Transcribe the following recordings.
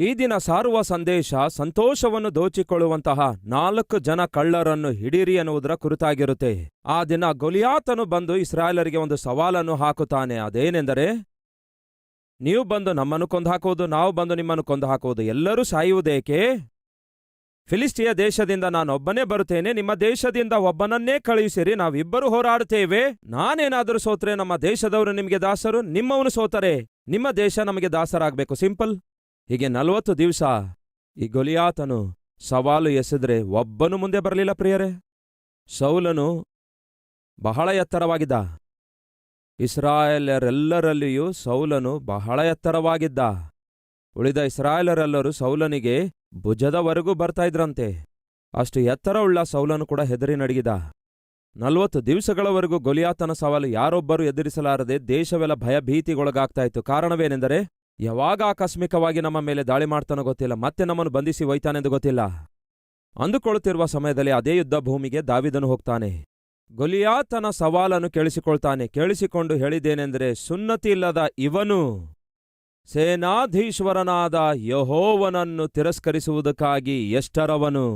ಈ ದಿನ ಸಾರುವ ಸಂದೇಶ ಸಂತೋಷವನ್ನು ದೋಚಿಕೊಳ್ಳುವಂತಹ ನಾಲ್ಕು ಜನ ಕಳ್ಳರನ್ನು ಹಿಡೀರಿ ಎನ್ನುವುದರ ಕುರಿತಾಗಿರುತ್ತೆ. ಆ ದಿನ ಗೊಲಿಯಾತನು ಬಂದು ಇಸ್ರಾಯೇಲರಿಗೆ ಒಂದು ಸವಾಲನ್ನು ಹಾಕುತ್ತಾನೆ. ಅದೇನೆಂದರೆ, ನೀವು ಬಂದು ನಮ್ಮನ್ನು ಕೊಂದು ಹಾಕುವುದು ನಾವು ಬಂದು ನಿಮ್ಮನ್ನು ಕೊಂದು ಹಾಕುವುದು ಎಲ್ಲರೂ ಸಾಯುವುದೇಕೆ? ಫಿಲಿಸ್ಟಿಯ ದೇಶದಿಂದ ನಾನೊಬ್ಬನೇ ಬರುತ್ತೇನೆ, ನಿಮ್ಮ ದೇಶದಿಂದ ಒಬ್ಬನನ್ನೇ ಕಳುಹಿಸಿರಿ, ನಾವಿಬ್ಬರು ಹೋರಾಡುತ್ತೇವೆ. ನಾನೇನಾದರೂ ಸೋತ್ರೆ ನಮ್ಮ ದೇಶದವರು ನಿಮಗೆ ದಾಸರು, ನಿಮ್ಮವನು ಸೋತರೆ. ನಿಮ್ಮ ದೇಶ ನಮಗೆ ದಾಸರಾಗಬೇಕು. ಸಿಂಪಲ್. ಹೀಗೆ ನಲವತ್ತು ದಿವಸ ಈ ಗೊಲಿಯಾತನು ಸವಾಲು ಎಸೆದ್ರೆ ಒಬ್ಬನು ಮುಂದೆ ಬರಲಿಲ್ಲ ಪ್ರಿಯರೇ. ಸೌಲನು ಬಹಳ ಎತ್ತರವಾಗಿದ್ದ. ಇಸ್ರಾಯೇಲರೆಲ್ಲರಲ್ಲಿಯೂ ಸೌಲನು ಬಹಳ ಎತ್ತರವಾಗಿದ್ದ. ಉಳಿದ ಇಸ್ರಾಯೇಲರೆಲ್ಲರೂ ಸೌಲನಿಗೆ ಭುಜದವರೆಗೂ ಬರ್ತಾ ಇದ್ರಂತೆ. ಅಷ್ಟು ಎತ್ತರವುಳ್ಳ ಸೌಲನು ಕೂಡ ಹೆದರಿ ನಡಗಿದ. ನಲವತ್ತು ದಿವಸಗಳವರೆಗೂ ಗೊಲಿಯಾತನ ಸವಾಲು ಯಾರೊಬ್ಬರೂ ಎದುರಿಸಲಾರದೆ ದೇಶವೆಲ್ಲ ಭಯಭೀತಿಗೊಳಗಾಗ್ತಾ ಇತ್ತು. ಕಾರಣವೇನೆಂದರೆ ಯಾವಾಗ ಆಕಸ್ಮಿಕವಾಗಿ ನಮ್ಮ ಮೇಲೆ ದಾಳಿ ಮಾಡ್ತಾನೋ ಗೊತ್ತಿಲ್ಲ. ಮತ್ತೆ ನಮ್ಮನ್ನು ಬಂಧಿಸಿ ಒಯ್ತಾನೆಂದು ಗೊತ್ತಿಲ್ಲ. ಅಂದುಕೊಳ್ಳುತ್ತಿರುವ ಸಮಯದಲ್ಲಿ ಅದೇ ಯುದ್ಧ ಭೂಮಿಗೆ ದಾವಿದನು ಹೋಗ್ತಾನೆ. ಗೊಲಿಯಾತನ ಸವಾಲನ್ನು ಕೇಳಿಸಿಕೊಳ್ತಾನೆ. ಕೇಳಿಸಿಕೊಂಡು ಹೇಳಿದ್ದೇನೆಂದರೆ ಸುನ್ನತಿ ಇಲ್ಲದ ಇವನು ಸೇನಾಧೀಶ್ವರನಾದ ಯಹೋವನನ್ನು ತಿರಸ್ಕರಿಸುವುದಕ್ಕಾಗಿ ಎಷ್ಟರವನು.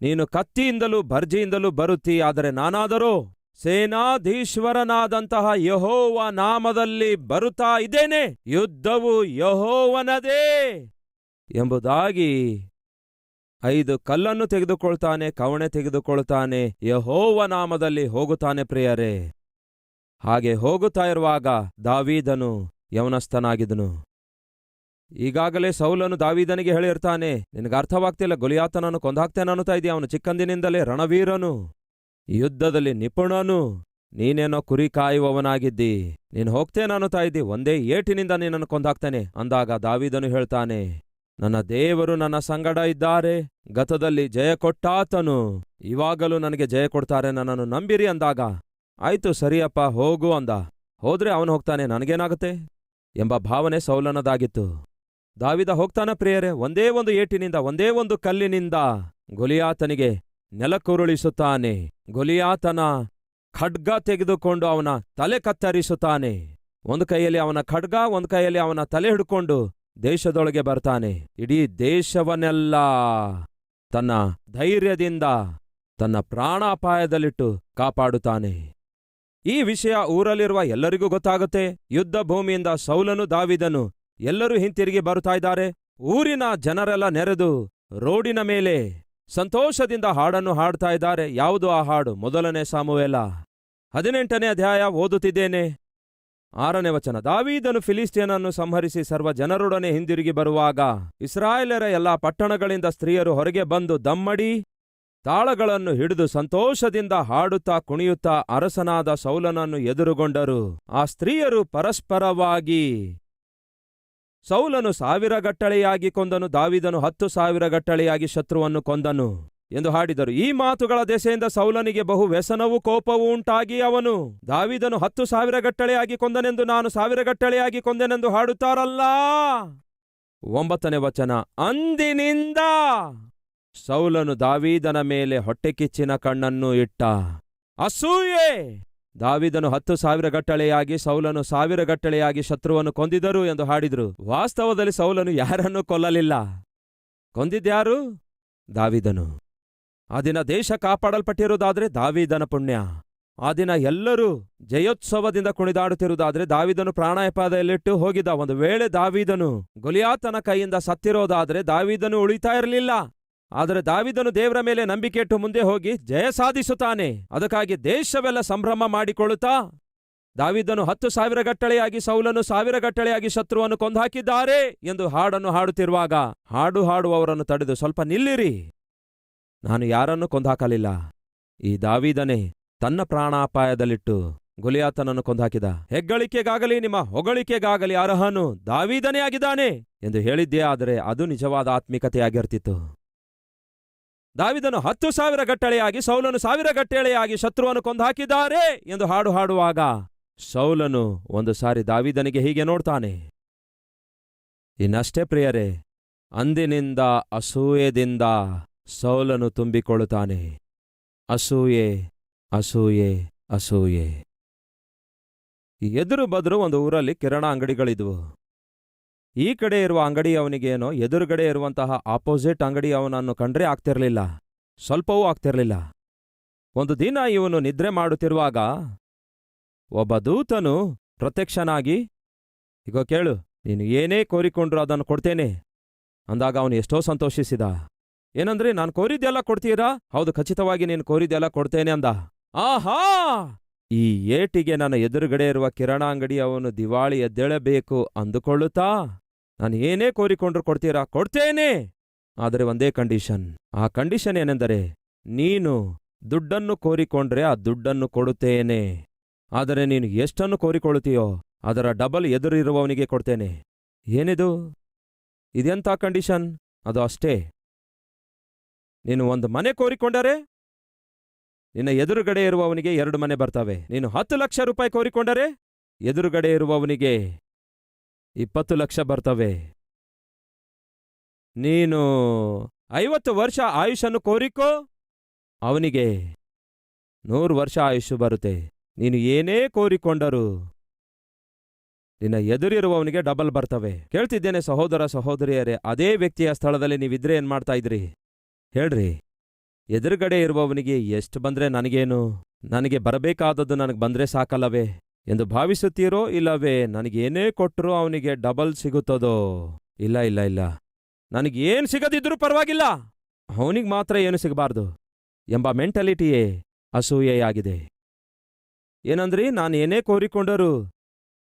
ನೀನು ಕತ್ತಿಯಿಂದಲೂ ಭರ್ಜಿಯಿಂದಲೂ ಬರುತ್ತೀ, ಆದರೆ ನಾನಾದರೋ ಸೇನಾಧೀಶ್ವರನಾದಂತಹ ಯಹೋವ ನಾಮದಲ್ಲಿ ಬರುತ್ತಾ ಇದ್ದೇನೆ. ಯುದ್ಧವು ಯಹೋವನದೇ ಎಂಬುದಾಗಿ ಐದು ಕಲ್ಲನ್ನು ತೆಗೆದುಕೊಳ್ತಾನೆ, ಕವಣೆ ತೆಗೆದುಕೊಳ್ತಾನೆ, ಯಹೋವ ನಾಮದಲ್ಲಿ ಹೋಗುತ್ತಾನೆ ಪ್ರಿಯರೇ. ಹಾಗೆ ಹೋಗುತ್ತಾ ಇರುವಾಗ ದಾವೀದನು ಯವನಸ್ಥನಾಗಿದನು ಈಗಾಗಲೇ ಸೌಲನು ದಾವೀದನಿಗೆ ಹೇಳಿರ್ತಾನೆ, ನಿನಗೆ ಅರ್ಥವಾಗ್ತಿಲ್ಲ, ಗುಲಿಯಾತನನ್ನು ಕೊಂದಾಕ್ತೇನೆ ಅನ್ನುತ್ತಾ ಇದೆಯಾ, ಅವನು ಚಿಕ್ಕಂದಿನಿಂದಲೇ ರಣವೀರನು. ಯುದ್ಧದಲ್ಲಿ ನಿಪುಣನು, ನೀನೇನೋ ಕುರಿ ಕಾಯುವವನಾಗಿದ್ದಿ, ನೀನು ಹೋಗ್ತೇನೆ ಅನ್ನುತ್ತಾ ಇದ್ದಿ ಒಂದೇ ಏಟಿನಿಂದ ನಿನ್ನನ್ನು ಕೊಂದಾಕ್ತೇನೆ, ಅಂದಾಗ ದಾವಿದನು ಹೇಳ್ತಾನೆ, ನನ್ನ ದೇವರು ನನ್ನ ಸಂಗಡ ಇದ್ದಾರೆ, ಗತದಲ್ಲಿ ಜಯ ಕೊಟ್ಟಾತನು, ಇವಾಗಲೂ ನನಗೆ ಜಯ ಕೊಡ್ತಾರೆ, ನನ್ನನ್ನು ನಂಬಿರಿ ಅಂದಾಗ, ಆಯ್ತು ಸರಿಯಪ್ಪ, ಹೋಗು ಅಂದ, ಹೋದ್ರೆ ಅವನು ಹೋಗ್ತಾನೆ, ನನಗೇನಾಗುತ್ತೆ, ಎಂಬ ಭಾವನೆ ಸೌಲನದಾಗಿತ್ತು. ದಾವಿದ ಹೋಗ್ತಾನ ಪ್ರಿಯರೇ, ಒಂದೇ ಒಂದು ಏಟಿನಿಂದ, ಒಂದೇ ಒಂದು ಕಲ್ಲಿನಿಂದ, ಗುಲಿಯಾತನಿಗೆ ನೆಲಕ್ಕುರುಳಿಸುತ್ತಾನೆ. ಗೊಲಿಯಾತನ ಖಡ್ಗ ತೆಗೆದುಕೊಂಡು ಅವನ ತಲೆ ಕತ್ತರಿಸುತ್ತಾನೆ. ಒಂದು ಕೈಯಲ್ಲಿ ಅವನ ಖಡ್ಗ, ಒಂದು ಕೈಯಲ್ಲಿ ಅವನ ತಲೆ ಹಿಡ್ಕೊಂಡು ದೇಶದೊಳಗೆ ಬರ್ತಾನೆ. ಇಡೀ ದೇಶವನ್ನೆಲ್ಲ ತನ್ನ ಧೈರ್ಯದಿಂದ, ತನ್ನ ಪ್ರಾಣಾಪಾಯದಲ್ಲಿಟ್ಟು ಕಾಪಾಡುತ್ತಾನೆ. ಈ ವಿಷಯ ಊರಲ್ಲಿರುವ ಎಲ್ಲರಿಗೂ ಗೊತ್ತಾಗುತ್ತೆ. ಯುದ್ಧ ಭೂಮಿಯಿಂದ ಸೌಲನು ದಾವಿದನು ಎಲ್ಲರೂ ಹಿಂತಿರುಗಿ ಬರುತ್ತಾ ಇದ್ದಾರೆ. ಊರಿನ ಜನರೆಲ್ಲ ನೆರೆದು ರೋಡಿನ ಮೇಲೆ ಸಂತೋಷದಿಂದ ಹಾಡನ್ನು ಹಾಡ್ತಾ ಇದ್ದಾರೆ. ಯಾವುದು ಆ ಹಾಡು? ಮೊದಲನೇ ಸಾಮುವೆಲ್ಲ ಹದಿನೆಂಟನೇ ಅಧ್ಯಾಯ, ಓದುತ್ತಿದ್ದೇನೆ. ಆರನೇ ವಚನ. ದಾವೀದನು ಫಿಲಿಸ್ಟಿಯನನ್ನು ಸಂಹರಿಸಿ ಸರ್ವ ಜನರೊಡನೆ ಹಿಂದಿರುಗಿ ಬರುವಾಗ ಇಸ್ರಾಯೇಲರ ಎಲ್ಲಾ ಪಟ್ಟಣಗಳಿಂದ ಸ್ತ್ರೀಯರು ಹೊರಗೆ ಬಂದು ದಮ್ಮಡಿ ತಾಳಗಳನ್ನು ಹಿಡಿದು ಸಂತೋಷದಿಂದ ಹಾಡುತ್ತಾ ಕುಣಿಯುತ್ತಾ ಅರಸನಾದ ಸೌಲನನ್ನು ಎದುರುಗೊಂಡರು. ಆ ಸ್ತ್ರೀಯರು ಪರಸ್ಪರವಾಗಿ ಸೌಲನು ಸಾವಿರ ಗಟ್ಟಳೆಯಾಗಿ ಕೊಂದನು, ದಾವಿದನು ಹತ್ತು ಸಾವಿರ ಗಟ್ಟಳೆಯಾಗಿ ಶತ್ರುವನ್ನು ಕೊಂದನು ಎಂದು ಹಾಡಿದರು. ಈ ಮಾತುಗಳ ದೆಸೆಯಿಂದ ಸೌಲನಿಗೆ ಬಹು ವ್ಯಸನವೂ ಕೋಪವೂ ಉಂಟಾಗಿ ಅವನು, ದಾವಿದನು ಹತ್ತು ಸಾವಿರ ಗಟ್ಟಳೆಯಾಗಿ ಕೊಂದನೆಂದು ನಾನು ಸಾವಿರ ಗಟ್ಟಳೆಯಾಗಿ ಕೊಂದೆನೆಂದು ಹಾಡುತ್ತಾರಲ್ಲ? ಒಂಬತ್ತನೇ ವಚನ, ಅಂದಿನಿಂದ ಸೌಲನು ದಾವೀದನ ಮೇಲೆ ಹೊಟ್ಟೆಕಿಚ್ಚಿನ ಕಣ್ಣನ್ನು ಇಟ್ಟ, ಅಸೂಯೆ! ದಾವಿದನು ಹತ್ತು ಸಾವಿರ ಗಟ್ಟಳೆಯಾಗಿ, ಸೌಲನು ಸಾವಿರ ಗಟ್ಟಳೆಯಾಗಿ ಶತ್ರುವನ್ನು ಕೊಂದಿದರು ಎಂದು ಹಾಡಿದರು. ವಾಸ್ತವದಲ್ಲಿ ಸೌಲನು ಯಾರನ್ನೂ ಕೊಲ್ಲಲಿಲ್ಲ. ಕೊಂದಿದ್ಯಾರು ದಾವಿದನು. ಆ ದಿನ ದೇಶ ಕಾಪಾಡಲ್ಪಟ್ಟಿರುವುದಾದ್ರೆ ದಾವಿದನ ಪುಣ್ಯ. ಆ ದಿನ ಎಲ್ಲರೂ ಜಯೋತ್ಸವದಿಂದ ಕುಣಿದಾಡುತ್ತಿರುವುದಾದ್ರೆ ದಾವಿದನು ಪ್ರಾಣಾಯಪಾದಲ್ಲಿಟ್ಟು ಹೋಗಿದ್ದ ಒಂದು ವೇಳೆ ದಾವಿದನು ಗೊಲಿಯಾತನ ಕೈಯಿಂದ ಸತ್ತಿರೋದಾದ್ರೆ ದಾವಿದನು ಉಳಿತಾ ಇರಲಿಲ್ಲ. ಆದರೆ ದಾವಿದನು ದೇವರ ಮೇಲೆ ನಂಬಿಕೆ ಇಟ್ಟು ಮುಂದೆ ಹೋಗಿ ಜಯ ಸಾಧಿಸುತ್ತಾನೆ. ಅದಕ್ಕಾಗಿ ದೇಶವೆಲ್ಲ ಸಂಭ್ರಮ ಮಾಡಿಕೊಳ್ಳುತ್ತಾ? ದಾವಿದನು ಹತ್ತು ಸಾವಿರ ಗಟ್ಟಳೆಯಾಗಿ ಸೌಲನು ಸಾವಿರ ಗಟ್ಟಳೆಯಾಗಿ ಶತ್ರುವನ್ನು ಕೊಂದುಹಾಕಿದ್ದಾರೆ ಎಂದು ಹಾಡನ್ನು ಹಾಡುತ್ತಿರುವಾಗ ಹಾಡು ಹಾಡುವವರನ್ನು ತಡೆದು ಸ್ವಲ್ಪ ನಿಲ್ಲಿರಿ. ನಾನು ಯಾರನ್ನೂ ಕೊಂದಾಕಲಿಲ್ಲ ಈ ದಾವಿದನೇ ತನ್ನ ಪ್ರಾಣಾಪಾಯದಲ್ಲಿಟ್ಟು ಗುಲಿಯಾತನನ್ನು ಕೊಂದಾಕಿದ ಹೆಗ್ಗಳಿಕೆಗಾಗಲಿ, ನಿಮ್ಮ ಹೊಗಳಿಕೆಗಾಗಲಿ ಅರ್ಹನು ದಾವಿದನೇ ಆಗಿದ್ದಾನೆ ಎಂದು ಹೇಳಿದ್ದೇ ಆದರೆ ಅದು ನಿಜವಾದ ಆತ್ಮಿಕತೆಯಾಗಿರ್ತಿತ್ತು. ದಾವಿದನು ಹತ್ತು ಸಾವಿರ ಗಟ್ಟಳೆಯಾಗಿ, ಸೌಲನು ಸಾವಿರ ಗಟ್ಟಳೆಯಾಗಿ ಶತ್ರುವನ್ನು ಕೊಂದಾಕಿದ್ದಾರೆ ಎಂದು ಹಾಡು ಹಾಡುವಾಗ ಸೌಲನು ಒಂದು ಸಾರಿ ದಾವಿದನಿಗೆ ಹೀಗೆ ನೋಡ್ತಾನೆ. ಇನ್ನಷ್ಟೇ ಪ್ರಿಯರೇ, ಅಂದಿನಿಂದ ಅಸೂಯೆದಿಂದ ಸೌಲನು ತುಂಬಿಕೊಳ್ಳುತ್ತಾನೆ. ಅಸೂಯೆ ಅಸೂಯೆ ಅಸೂಯೆ. ಎದುರು ಬದ್ರು ಒಂದು ಊರಲ್ಲಿ ಕಿರಣ ಅಂಗಡಿಗಳಿದ್ವು. ಈ ಕಡೆ ಇರುವ ಅಂಗಡಿ ಅವನಿಗೇನೋ ಎದುರುಗಡೆ ಇರುವಂತಹ ಆಪೋಸಿಟ್ ಅಂಗಡಿ ಅವನನ್ನು ಕಂಡ್ರೆ ಆಗ್ತಿರ್ಲಿಲ್ಲ. ಸ್ವಲ್ಪವೂ ಆಗ್ತಿರ್ಲಿಲ್ಲ. ಒಂದು ದಿನ ಇವನು ನಿದ್ರೆ ಮಾಡುತ್ತಿರುವಾಗ ಒಬ್ಬ ದೂತನು ಪ್ರತ್ಯಕ್ಷನಾಗಿ, ಇಗೋ ಕೇಳು, ನೀನು ಏನೇ ಕೋರಿಕೊಂಡ್ರು ಅದನ್ನು ಕೊಡ್ತೇನೆ. ಅಂದಾಗ ಅವನು ಎಷ್ಟೋ ಸಂತೋಷಿಸಿದ. ಏನಂದ್ರೆ, ನಾನು ಕೋರಿದ್ದೆಲ್ಲ ಕೊಡ್ತೀರಾ? ಹೌದು, ಖಚಿತವಾಗಿ ನೀನು ಕೋರಿದ್ದೆಲ್ಲ ಕೊಡ್ತೇನೆ ಅಂದ. ಆಹಾ! ಈ ಏಟಿಗೆ ನನ್ನ ಎದುರುಗಡೆ ಇರುವ ಕಿರಣ ಅಂಗಡಿ ಅವನು ದಿವಾಳಿ ಎದ್ದೇಳಬೇಕು ಅಂದುಕೊಳ್ಳುತ್ತಾ? ನಾನು ಏನೇ ಕೋರಿಕೊಂಡ್ರು ಕೊಡ್ತೀರಾ? ಕೊಡ್ತೇನೆ. ಆದರೆ ಒಂದೇ ಕಂಡೀಷನ್ ಆ ಕಂಡೀಷನ್ ಏನೆಂದರೆ, ನೀನು ದುಡ್ಡನ್ನು ಕೋರಿಕೊಂಡ್ರೆ ಆ ದುಡ್ಡನ್ನು ಕೊಡುತ್ತೇನೆ. ಆದರೆ ನೀನು ಎಷ್ಟನ್ನು ಕೋರಿಕೊಳ್ಳುತ್ತೀಯೋ, ಅದರ ಡಬಲ್ ಎದುರಿರುವವನಿಗೆ ಕೊಡ್ತೇನೆ. ಏನಿದು? ಇದೆಂಥ ಕಂಡೀಷನ್ ಅದು ಅಷ್ಟೇ. ನೀನು ಒಂದು ಮನೆ ಕೋರಿಕೊಂಡರೆ, ನಿನ್ನ ಎದುರುಗಡೆ ಇರುವವನಿಗೆ ಎರಡು ಮನೆ ಬರ್ತವೆ. ನೀನು ಹತ್ತು ಲಕ್ಷ ರೂಪಾಯಿ ಕೋರಿಕೊಂಡರೆ, ಎದುರುಗಡೆ ಇರುವವನಿಗೆ ಇಪ್ಪತ್ತು ಲಕ್ಷ ಬರ್ತವೆ. ನೀನು ಐವತ್ತು ವರ್ಷ ಆಯುಷನ್ನು ಕೋರಿಕೋ? ಅವನಿಗೆ ನೂರು ವರ್ಷ ಆಯುಷು ಬರುತ್ತೆ. ನೀನು ಏನೇ ಕೋರಿಕೊಂಡರು ನಿನ್ನ ಎದುರಿರುವವನಿಗೆ ಡಬಲ್ ಬರ್ತವೆ. ಕೇಳ್ತಿದ್ದೇನೆ ಸಹೋದರ ಸಹೋದರಿಯರೇ, ಅದೇ ವ್ಯಕ್ತಿಯ ಸ್ಥಳದಲ್ಲಿ ನೀವಿದ್ರೆ ಏನು ಮಾಡ್ತಾ ಇದ್ರಿ? ಹೇಳ್ರಿ. ಎದುರುಗಡೆ ಇರುವವನಿಗೆ ಎಷ್ಟು ಬಂದ್ರೆ ನನಗೇನು? ನನಗೆ ಬರಬೇಕಾದದ್ದು ನನಗೆ ಬಂದ್ರೆ ಸಾಕಲ್ಲವೇ? ಎಂದು ಭಾವಿಸುತ್ತೀರೋ ಇಲ್ಲವೇ ನನಗೇನೇ ಕೊಟ್ಟರೂ ಅವನಿಗೆ ಡಬಲ್ ಸಿಗುತ್ತದೋ? ಇಲ್ಲ ಇಲ್ಲ ಇಲ್ಲ. ನನಗೇನು ಸಿಗದಿದ್ರೂ ಪರವಾಗಿಲ್ಲ. ಅವನಿಗೆ ಮಾತ್ರ ಏನು ಸಿಗಬಾರ್ದು ಎಂಬ ಮೆಂಟಾಲಿಟಿಯೇ ಅಸೂಯೆಯಾಗಿದೆ. ಏನಂದ್ರಿ? ನಾನು ಏನೇ ಕೋರಿಕೊಂಡರೂ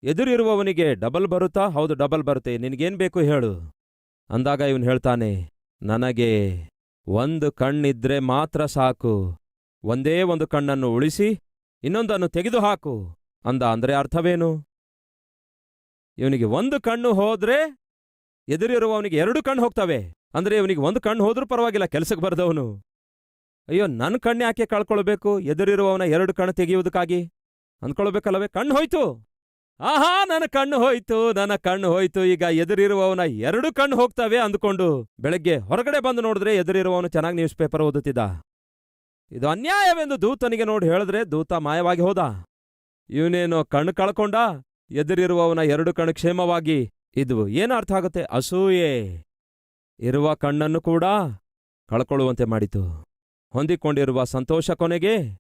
ಎದುರಿರುವವನಿಗೆ ಡಬಲ್ ಬರುತ್ತಾ? ಹೌದು ಡಬಲ್ ಬರುತ್ತೆ. ನಿನಗೇನು ಬೇಕು ಹೇಳು. ಅಂದಾಗ ಇವನು ಹೇಳ್ತಾನೆ, ನನಗೆ ಒಂದು ಕಣ್ಣಿದ್ರೆ ಮಾತ್ರ ಸಾಕು. ಒಂದೇ ಒಂದು ಕಣ್ಣನ್ನು ಉಳಿಸಿ, ಇನ್ನೊಂದನ್ನು ತೆಗೆದುಹಾಕು. ಅಂದ ಅಂದರೆ ಅರ್ಥವೇನು? ಇವನಿಗೆ ಒಂದು ಕಣ್ಣು ಹೋದ್ರೆ ಎದುರಿರುವವನಿಗೆ ಎರಡು ಕಣ್ಣು ಹೋಗ್ತವೆ. ಅಂದ್ರೆ ಇವನಿಗೆ ಒಂದು ಕಣ್ಣು ಹೋದ್ರೂ ಪರವಾಗಿಲ್ಲ, ಕೆಲಸಕ್ಕೆ ಬರೆದವನು. ಅಯ್ಯೋ ನನ್ನ ಕಣ್ಣು ಯಾಕೆ ಕಳ್ಕೊಳ್ಬೇಕು? ಎದುರಿರುವವನ ಎರಡು ಕಣ್ಣು ತೆಗೆಯುವುದಕ್ಕಾಗಿ? ಅಂದ್ಕೊಳ್ಬೇಕಲ್ಲವೇ, ಕಣ್ಣು ಹೋಯ್ತು. ಆಹಾ, ನನ್ನ ಕಣ್ಣು ಹೋಯ್ತು, ನನ್ನ ಕಣ್ಣು ಹೋಯ್ತು. ಈಗ ಎದುರಿರುವವನ ಎರಡು ಕಣ್ಣು ಹೋಗ್ತವೆ ಅಂದ್ಕೊಂಡು ಬೆಳಗ್ಗೆ ಹೊರಗಡೆ ಬಂದು ನೋಡಿದ್ರೆ ಎದುರಿರುವವನು ಚೆನ್ನಾಗಿ ನ್ಯೂಸ್ ಪೇಪರ್ ಓದುತ್ತಿದ್ದ. ಇದು ಅನ್ಯಾಯವೆಂದು ದೂತನಿಗೆ ನೋಡಿ ಹೇಳಿದ್ರೆ ದೂತ ಮಾಯವಾಗಿ ಹೋದ. ಇವನೇನೋ ಕಣ್ಣು ಕಳ್ಕೊಂಡ? ಎದುರಿರುವವನ ಎರಡು ಕಣ್ಣು ಕ್ಷೇಮವಾಗಿ. ಇದು ಏನು ಅರ್ಥ ಆಗುತ್ತೆ? ಅಸೂಯೆ. ಇರುವ ಕಣ್ಣನ್ನು ಕೂಡ ಕಳ್ಕೊಳ್ಳುವಂತೆ ಮಾಡಿತು. ಹೊಂದಿಕೊಂಡಿರುವ ಸಂತೋಷ ಕೊನೆಗೆ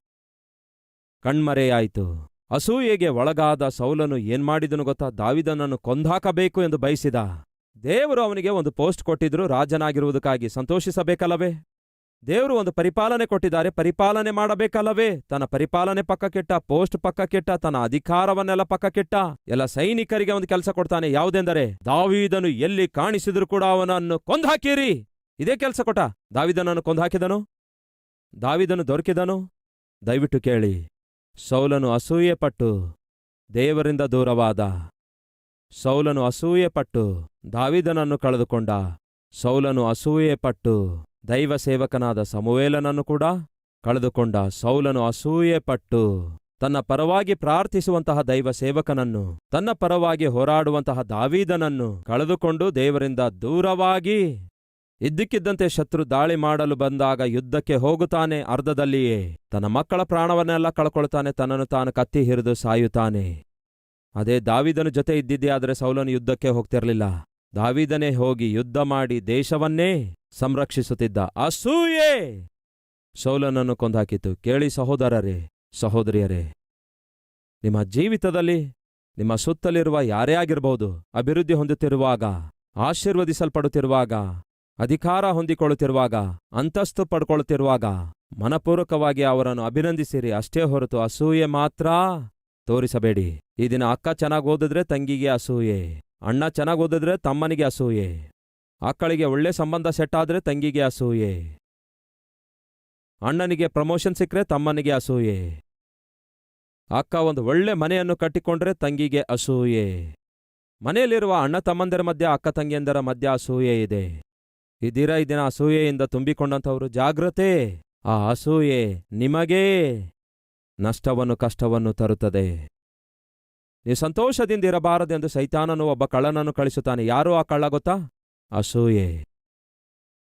ಕಣ್ಮರೆಯಾಯಿತು. ಅಸೂಯೆಗೆ ಒಳಗಾದ ಸೌಲನು ಏನ್ಮಾಡಿದನು ಗೊತ್ತಾ? ದಾವಿದನನ್ನು ಕೊಂದಾಕಬೇಕು ಎಂದು ಬಯಸಿದ. ದೇವರು ಅವನಿಗೆ ಒಂದು ಪೋಸ್ಟ್ ಕೊಟ್ಟಿದ್ರು ರಾಜನಾಗಿರುವುದಕ್ಕಾಗಿ ಸಂತೋಷಿಸಬೇಕಲ್ಲವೇ? ದೇವರು ಒಂದು ಪರಿಪಾಲನೆ ಕೊಟ್ಟಿದ್ದಾರೆ. ಪರಿಪಾಲನೆ ಮಾಡಬೇಕಲ್ಲವೇ? ತನ್ನ ಪರಿಪಾಲನೆ ಪಕ್ಕಕ್ಕಿಟ್ಟ, ಪೋಸ್ಟ್ ಪಕ್ಕಕ್ಕಿಟ್ಟ, ತನ್ನ ಅಧಿಕಾರವನ್ನೆಲ್ಲ ಪಕ್ಕಕ್ಕಿಟ್ಟ, ಎಲ್ಲ ಸೈನಿಕರಿಗೆ ಒಂದು ಕೆಲಸ ಕೊಡ್ತಾನೆ. ಯಾವುದೆಂದರೆ, ದಾವಿದನು ಎಲ್ಲಿ ಕಾಣಿಸಿದ್ರು ಕೂಡ ಅವನನ್ನು ಕೊಂದ್ಹಾಕಿರಿ. ಇದೇ ಕೆಲಸ ಕೊಟ್ಟ. ದಾವಿದನನ್ನು ಕೊಂದ್ಹಾಕಿದನು? ದಾವಿದನು ದೊರಕಿದನು? ದಯವಿಟ್ಟು ಕೇಳಿ. ಸೌಲನು ಅಸೂಯೆಪಟ್ಟು ದೇವರಿಂದ ದೂರವಾದ. ಸೌಲನು ಅಸೂಯೆಪಟ್ಟು ದಾವಿದನನ್ನು ಕಳೆದುಕೊಂಡ. ಸೌಲನು ಅಸೂಯೆಪಟ್ಟು ದೈವ ಸೇವಕನಾದ ಸಮುವೇಲನನ್ನು ಕೂಡ ಕಳೆದುಕೊಂಡ ಸೌಲನು ಅಸೂಯೆಪಟ್ಟು ತನ್ನ ಪರವಾಗಿ ಪ್ರಾರ್ಥಿಸುವಂತಹ ದೈವ ಸೇವಕನನ್ನು ತನ್ನ ಪರವಾಗಿ ಹೋರಾಡುವಂತಹ ದಾವೀದನನ್ನು ಕಳೆದುಕೊಂಡು ದೇವರಿಂದ ದೂರವಾಗಿ ಇದ್ದಕ್ಕಿದ್ದಂತೆ ಶತ್ರು ದಾಳಿ ಮಾಡಲು ಬಂದಾಗ ಯುದ್ಧಕ್ಕೆ ಹೋಗುತ್ತಾನೆ ಅರ್ಧದಲ್ಲಿಯೇ. ತನ್ನ ಮಕ್ಕಳ ಪ್ರಾಣವನ್ನೆಲ್ಲ ಕಳ್ಕೊಳ್ತಾನೆ, ತನ್ನನ್ನು ತಾನು ಕತ್ತಿ ಹಿರಿದು ಸಾಯುತ್ತಾನೆ. ಅದೇ ದಾವಿದನ ಜೊತೆ ಇದ್ದಿದ್ದೇ ಆದರೆ ಸೌಲನು ಯುದ್ಧಕ್ಕೆ ಹೋಗ್ತಿರಲಿಲ್ಲ. ದಾವಿದನೇ ಹೋಗಿ ಯುದ್ಧ ಮಾಡಿ ದೇಶವನ್ನೇ ಸಂರಕ್ಷಿಸುತ್ತಿದ್ದ. ಅಸೂಯೆ! ಸೌಲನನ್ನು ಕೊಂದಾಕಿತು. ಕೇಳಿ ಸಹೋದರರೇ, ಸಹೋದರಿಯರೇ, ನಿಮ್ಮ ಜೀವಿತದಲ್ಲಿ, ನಿಮ್ಮ ಸುತ್ತಲಿರುವ ಯಾರೇ ಆಗಿರಬಹುದು ಅಭಿವೃದ್ಧಿ ಹೊಂದುತ್ತಿರುವಾಗ, ಆಶೀರ್ವದಿಸಲ್ಪಡುತ್ತಿರುವಾಗ, ಅಧಿಕಾರ ಹೊಂದಿಕೊಳ್ಳುತ್ತಿರುವಾಗ, ಅಂತಸ್ತು ಪಡ್ಕೊಳ್ಳುತ್ತಿರುವಾಗ ಮನಪೂರ್ವಕವಾಗಿ ಅವರನ್ನು ಅಭಿನಂದಿಸಿರಿ. ಅಷ್ಟೇ ಹೊರತು ಅಸೂಯೆ ಮಾತ್ರ ತೋರಿಸಬೇಡಿ. ಈ ದಿನ ಅಕ್ಕ ಚೆನ್ನಾಗಿ ಓದಿದ್ರೆ ತಂಗಿಗೆ ಅಸೂಯೆ, ಅಣ್ಣ ಚೆನ್ನಾಗಿ ಓದಿದ್ರೆ ತಮ್ಮನಿಗೆ ಅಸೂಯೆ. ಅಕ್ಕಳಿಗೆ ಒಳ್ಳೆ ಸಂಬಂಧ ಸೆಟ್ ಆದರೆ ತಂಗಿಗೆ ಅಸೂಯೆ. ಅಣ್ಣನಿಗೆ ಪ್ರಮೋಷನ್ ಸಿಕ್ಕರೆ ತಮ್ಮನಿಗೆ ಅಸೂಯೆ. ಅಕ್ಕ ಒಂದು ಒಳ್ಳೆ ಮನೆಯನ್ನು ಕಟ್ಟಿಕೊಂಡ್ರೆ ತಂಗಿಗೆ ಅಸೂಯೆ. ಮನೆಯಲ್ಲಿರುವ ಅಣ್ಣ ತಮ್ಮಂದಿರ ಮಧ್ಯ, ಅಕ್ಕ ತಂಗಿಯಂದರ ಮಧ್ಯ ಅಸೂಯೆ ಇದೆ. ಇದೀರ ಈ ದಿನ ಅಸೂಯೆಯಿಂದ ತುಂಬಿಕೊಂಡಂಥವರು ಜಾಗ್ರತೆ. ಆ ಅಸೂಯೆ ನಿಮಗೇ ನಷ್ಟವನ್ನು ಕಷ್ಟವನ್ನು ತರುತ್ತದೆ. ನೀವು ಸಂತೋಷದಿಂದ ಇರಬಾರದೆಂದು ಸೈತಾನನು ಒಬ್ಬ ಕಳ್ಳನನ್ನು ಕಳಿಸುತ್ತಾನೆ. ಯಾರೂ ಆ ಕಳ್ಳ ಗೊತ್ತಾ? ಅಸೂಯೆ.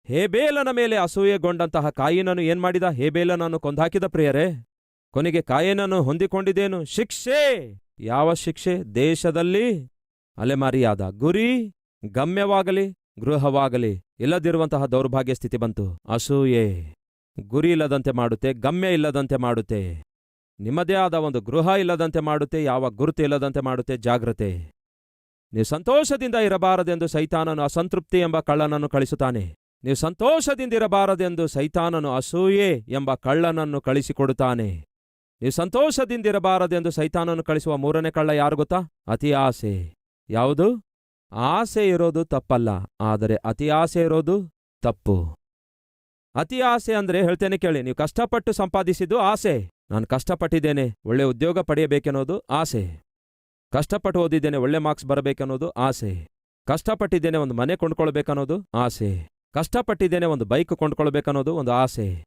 ಹೇಬೇಲನ ಮೇಲೆ ಅಸೂಯೆಗೊಂಡಂತಹ ಕಾಯಿನನು ಏನ್ಮಾಡಿದ ಹೇಬೇಲನನ್ನು ಕೊಂದಾಕಿದ ಪ್ರಿಯರೇ, ಕೊನೆಗೆ ಕಾಯೇನನು ಹೊಂದಿಕೊಂಡಿದ್ದೇನು? ಶಿಕ್ಷೆ! ಯಾವ ಶಿಕ್ಷೆ? ದೇಶದಲ್ಲಿ ಅಲೆಮಾರಿಯಾದ ಗುರಿ, ಗಮ್ಯವಾಗಲಿ, ಗೃಹವಾಗಲಿ, ಇಲ್ಲದಿರುವಂತಹ ದೌರ್ಭಾಗ್ಯ ಸ್ಥಿತಿ ಬಂತು. ಅಸೂಯೆ. ಗುರಿ ಇಲ್ಲದಂತೆ ಮಾಡುತ್ತೆ, ಗಮ್ಯ ಇಲ್ಲದಂತೆ ಮಾಡುತ್ತೆ. ನಿಮ್ಮದೇ ಆದ ಒಂದು ಗೃಹ ಇಲ್ಲದಂತೆ ಮಾಡುತ್ತೆ, ಯಾವ ಗುರುತು ಇಲ್ಲದಂತೆ ಮಾಡುತ್ತೆ, ಜಾಗ್ರತೆ. ನೀವು ಸಂತೋಷದಿಂದ ಇರಬಾರದೆಂದು ಸೈತಾನನು ಅಸಂತೃಪ್ತಿ ಎಂಬ ಕಳ್ಳನನ್ನು ಕಳಿಸುತ್ತಾನೆ. ನೀವು ಸಂತೋಷದಿಂದಿರಬಾರದೆಂದು ಸೈತಾನನು ಅಸೂಯೆ ಎಂಬ ಕಳ್ಳನನ್ನು ಕಳಿಸಿಕೊಡುತ್ತಾನೆ. ನೀವು ಸಂತೋಷದಿಂದಿರಬಾರದೆಂದು ಸೈತಾನನು ಕಳಿಸುವ ಮೂರನೇ ಕಳ್ಳ ಯಾರು ಗೊತ್ತಾ? ಅತಿ ಆಸೆ. ಯಾವುದು? ಆಸೆ ಇರೋದು ತಪ್ಪಲ್ಲ, ಆದರೆ ಅತಿ ಆಸೆ ಇರೋದು ತಪ್ಪು. ಅತಿ ಆಸೆ ಅಂದ್ರೆ ಹೇಳ್ತೇನೆ ಕೇಳಿ, ನೀವು ಕಷ್ಟಪಟ್ಟು ಸಂಪಾದಿಸಿದ್ದು ಆಸೆ. ನಾನು ಕಷ್ಟಪಟ್ಟಿದ್ದೇನೆ, ಒಳ್ಳೆ ಉದ್ಯೋಗ ಪಡೆಯಬೇಕೆನ್ನೋದು ಆಸೆ. ಕಷ್ಟಪಟ್ಟು ಓದಿದ್ದೇನೆ ಒಳ್ಳೆ ಮಾರ್ಕ್ಸ್ ಬರಬೇಕನ್ನೋದು ಆಸೆ. ಕಷ್ಟಪಟ್ಟಿದ್ದೇನೆ ಒಂದು ಮನೆ ಕೊಂಡ್ಕೊಳ್ಬೇಕನ್ನೋದು ಆಸೆ. ಕಷ್ಟಪಟ್ಟಿದ್ದೇನೆ ಒಂದು ಬೈಕ್ ಕೊಂಡ್ಕೊಳ್ಬೇಕನ್ನೋದು ಒಂದು ಆಸೆ.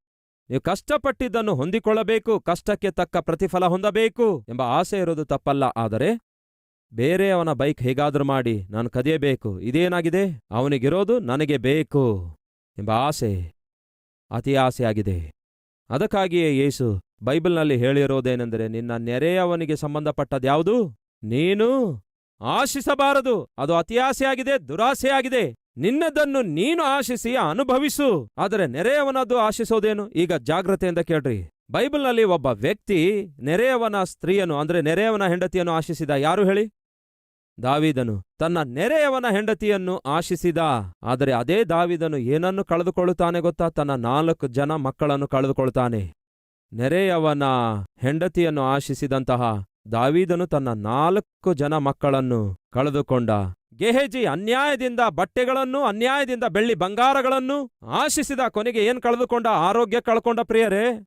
ನೀವು ಕಷ್ಟಪಟ್ಟಿದ್ದನ್ನು ಹೊಂದಿಕೊಳ್ಳಬೇಕು, ಕಷ್ಟಕ್ಕೆ ತಕ್ಕ ಪ್ರತಿಫಲ ಹೊಂದಬೇಕು ಎಂಬ ಆಸೆ ಇರೋದು ತಪ್ಪಲ್ಲ. ಆದರೆ ಬೇರೆಯವನ ಬೈಕ್ ಹೇಗಾದರೂ ಮಾಡಿ ನಾನು ಕದಿಯಬೇಕು, ಇದೇನಾಗಿದೆ? ಅವನಿಗಿರೋದು ನನಗೆ ಬೇಕು ಎಂಬ ಆಸೆ ಅತಿ ಆಸೆಯಾಗಿದೆ. ಅದಕ್ಕಾಗಿಯೇ ಯೇಸು ಬೈಬಲ್ನಲ್ಲಿ ಹೇಳಿರೋದೇನೆಂದರೆ, ನಿನ್ನ ನೆರೆಯವನಿಗೆ ಸಂಬಂಧಪಟ್ಟದ್ಯಾವುದು? ನೀನು ಆಶಿಸಬಾರದು. ಅದು ಅತಿಯಾಸೆಯಾಗಿದೆ, ದುರಾಸೆಯಾಗಿದೆ. ನಿನ್ನದನ್ನು ನೀನು ಆಶಿಸಿ ಅನುಭವಿಸು. ಆದರೆ ನೆರೆಯವನದ್ದು ಆಶಿಸೋದೇನು? ಈಗ ಜಾಗ್ರತೆಯಿಂದ ಕೇಳ್ರಿ. ಬೈಬಲ್ನಲ್ಲಿ ಒಬ್ಬ ವ್ಯಕ್ತಿ ನೆರೆಯವನ ಸ್ತ್ರೀಯನ್ನು, ಅಂದ್ರೆ ನೆರೆಯವನ ಹೆಂಡತಿಯನ್ನು ಆಶಿಸಿದ ಯಾರು ಹೇಳಿ? ದಾವಿದನು. ತನ್ನ ನೆರೆಯವನ ಹೆಂಡತಿಯನ್ನು ಆಶಿಸಿದ. ಆದರೆ ಅದೇ ದಾವಿದನು ಏನನ್ನು ಕಳೆದುಕೊಳ್ಳುತ್ತಾನೆ ಗೊತ್ತಾ? ತನ್ನ ನಾಲ್ಕು ಜನ ಮಕ್ಕಳನ್ನು ಕಳೆದುಕೊಳ್ತಾನೆ. ನೆರೆಯವನ ಹೆಂಡತಿಯನ್ನು ಆಶಿಸಿದಂತಹ ದಾವೀದನು ತನ್ನ ನಾಲ್ಕು ಜನ ಮಕ್ಕಳನ್ನು ಕಳೆದುಕೊಂಡ. ಗೆಹೆಜಿ ಅನ್ಯಾಯದಿಂದ ಬಟ್ಟೆಗಳನ್ನು, ಅನ್ಯಾಯದಿಂದ ಬೆಳ್ಳಿ ಬಂಗಾರಗಳನ್ನು ಆಶಿಸಿದ ಕೊನೆಗೆ ಏನ್ ಕಳೆದುಕೊಂಡ? ಆರೋಗ್ಯ ಕಳ್ಕೊಂಡ ಪ್ರಿಯರೇ.